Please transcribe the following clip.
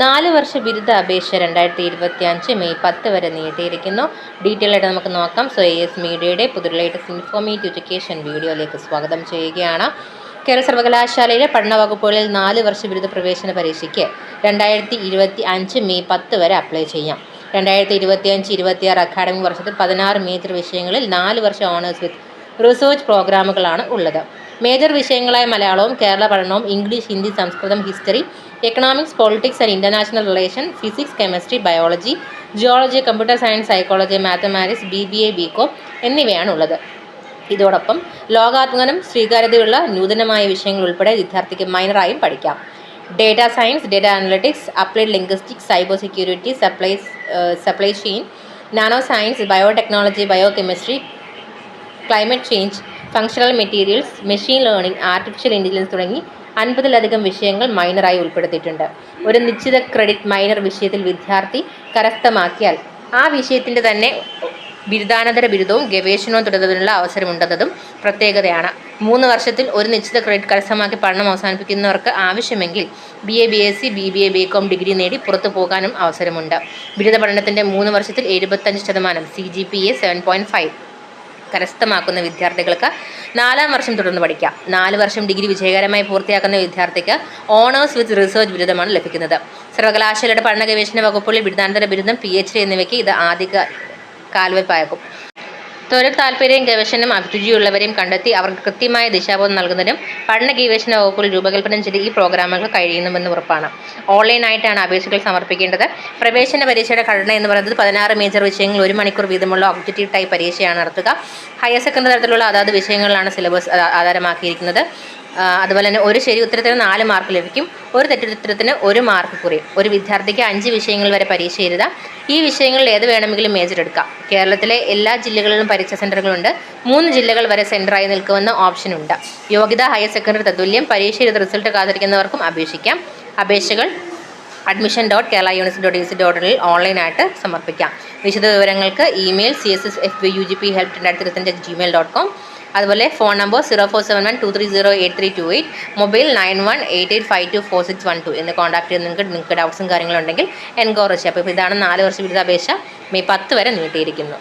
നാല് വർഷ ബിരുദ അപേക്ഷ രണ്ടായിരത്തി ഇരുപത്തി അഞ്ച് മെയ് പത്ത് വരെ നീട്ടിയിരിക്കുന്നു. ഡീറ്റെയിൽ ആയിട്ട് നമുക്ക് നോക്കാം. സോ എ എസ് മീഡിയയുടെ പുതിയ ലേറ്റസ്റ്റ് ഇൻഫോർമേറ്റീവ് എഡ്യൂക്കേഷൻ വീഡിയോയിലേക്ക് സ്വാഗതം ചെയ്യുകയാണ്. കേരള സർവകലാശാലയിലെ പഠന വകുപ്പുകളിൽ നാല് വർഷ ബിരുദ പ്രവേശന പരീക്ഷയ്ക്ക് രണ്ടായിരത്തി ഇരുപത്തി അഞ്ച് മെയ് പത്ത് വരെ അപ്ലൈ ചെയ്യാം. രണ്ടായിരത്തി ഇരുപത്തി അഞ്ച് ഇരുപത്തിയാറ് അക്കാഡമിക് വർഷത്തിൽ പതിനാറ് മേജർ വിഷയങ്ങളിൽ നാല് വർഷം ഓണേഴ്സ് വിത്ത് റിസർച്ച് പ്രോഗ്രാമുകളാണ് ഉള്ളത്. മേജർ വിഷയങ്ങളായ മലയാളവും കേരള പഠനവും English Hindi Sanskrit history economics politics and international relation physics chemistry biology geology computer science psychology mathematics B B A B com എന്നിവയാണ് ഉള്ളത് ഇതോടൊപ്പം ലോകാത്മകനും സ്വീകാര്യതയുള്ള നൂതനമായ വിഷയങ്ങൾ ഉൾപ്പെടെ വിദ്യാർത്ഥിക്ക് മൈനറായും പഠിക്കാം. Data science data analytics applied linguistics cyber security supplies supply chain nano science biotechnology bio chemistry climate change functional materials machine learning artificial intelligence തുടങ്ങി അൻപതിലധികം വിഷയങ്ങൾ മൈനറായി ഉൾപ്പെടുത്തിയിട്ടുണ്ട്. ഒരു നിശ്ചിത ക്രെഡിറ്റ് മൈനർ വിഷയത്തിൽ വിദ്യാർത്ഥി കരസ്ഥമാക്കിയാൽ ആ വിഷയത്തിന്റെ തന്നെ ബിരുദാനന്തര ബിരുദവും ഗവേഷണവും തുടരുന്നതിനുള്ള അവസരമുണ്ടെന്നതും പ്രത്യേകതയാണ്. മൂന്ന് വർഷത്തിൽ ഒരു നിശ്ചിത ക്രെഡിറ്റ് കരസ്ഥമാക്കി പഠനം അവസാനിപ്പിക്കുന്നവർക്ക് ആവശ്യമെങ്കിൽ B A B S C B B A B com degree നേടി പുറത്തു പോകാനും അവസരമുണ്ട്. ബിരുദ പഠനത്തിന്റെ മൂന്ന് വർഷത്തിൽ എഴുപത്തഞ്ച് ശതമാനം C G P A seven point five കരസ്ഥമാക്കുന്ന വിദ്യാർത്ഥികൾക്ക് നാലാം വർഷം തുടർന്ന് പഠിക്കാം. നാല് വർഷം ഡിഗ്രി വിജയകരമായി പൂർത്തിയാക്കുന്ന വിദ്യാർത്ഥിക്ക് ഓണേഴ്സ് വിത്ത് റിസർച്ച് ബിരുദമാണ് ലഭിക്കുന്നത്. സർവകലാശാലയുടെ പഠന ഗവേഷണ വകുപ്പുകളിൽ ബിരുദാനന്തര ബിരുദം പി എച്ച് ഡി എന്നിവയ്ക്ക് ഇത് ആദ്യ കാൽവയ്പാകും തൊഴിൽ താല്പര്യം ഗവേഷണം അഭിരുചിയുള്ളവരെയും കണ്ടെത്തി അവർക്ക് കൃത്യമായ ദിശാബോധം നൽകുന്നതിനും പഠന ഗവേഷണ വകുപ്പിൽ രൂപകൽപ്പന ചെയ്ത് ഈ പ്രോഗ്രാമുകൾ കഴിയുന്നുവെന്ന് ഉറപ്പാണ്. ഓൺലൈനായിട്ടാണ് അപേക്ഷകൾ സമർപ്പിക്കേണ്ടത്. പ്രവേശന പരീക്ഷയുടെ ഘടന എന്ന് പറയുന്നത് പതിനാറ് മേജർ വിഷയങ്ങൾ ഒരു മണിക്കൂർ വീതമുള്ള ഒബ്ജക്റ്റീവ് ടൈപ്പ് പരീക്ഷയാണ് നടത്തുക. ഹയർ സെക്കൻഡറി തരത്തിലുള്ള അതാത് വിഷയങ്ങളിലാണ് സിലബസ് ആധാരമാക്കിയിരിക്കുന്നത്. അതുപോലെ തന്നെ ഒരു ശരി ഉത്തരത്തിന് നാല് മാർക്ക് ലഭിക്കും. ഒരു തെറ്റുത്തരത്തിന് ഒരു മാർക്ക് കുറയും ഒരു വിദ്യാർത്ഥിക്ക് അഞ്ച് വിഷയങ്ങൾ വരെ പരീക്ഷ എഴുതാം ഈ വിഷയങ്ങളിൽ ഏത് വേണമെങ്കിലും മേജർ എടുക്കാം. കേരളത്തിലെ എല്ലാ ജില്ലകളിലും പരീക്ഷാ സെന്ററുകളുണ്ട് മൂന്ന് ജില്ലകൾ വരെ സെന്ററായി നിൽക്കുമെന്ന ഓപ്ഷൻ ഉണ്ട്. യോഗ്യത ഹയർ സെക്കൻഡറി തത്തുല്യം പരീക്ഷ എഴുതി റിസൾട്ട് കാത്തിരിക്കുന്നവർക്കും അപേക്ഷിക്കാം. അപേക്ഷകൾ admission dot Kerala university dot C dot ഇനിൽ ഓൺലൈനായിട്ട് സമർപ്പിക്കാം. വിശദ വിവരങ്ങൾക്ക് email C S S F B U G P help രണ്ടായിരത്തി ഇരുപത്തഞ്ച് ജിമെയിൽ ഡോട്ട് കോം അതുപോലെ phone number zero four seven one two three zero eight three two eight mobile nine one eight eight five two four six one two എന്ന് contact ചെയ്ത് നിങ്ങൾക്ക് നിങ്ങൾക്ക് ഡൗട്ട്സും കാര്യങ്ങളുണ്ടെങ്കിൽ enquiry ചെയ്യാം. അപ്പോൾ ഇതാണ് നാല് വർഷ ബിരുദാപേക്ഷ മെയ് പത്ത് വരെ നീട്ടിയിരിക്കുന്നു.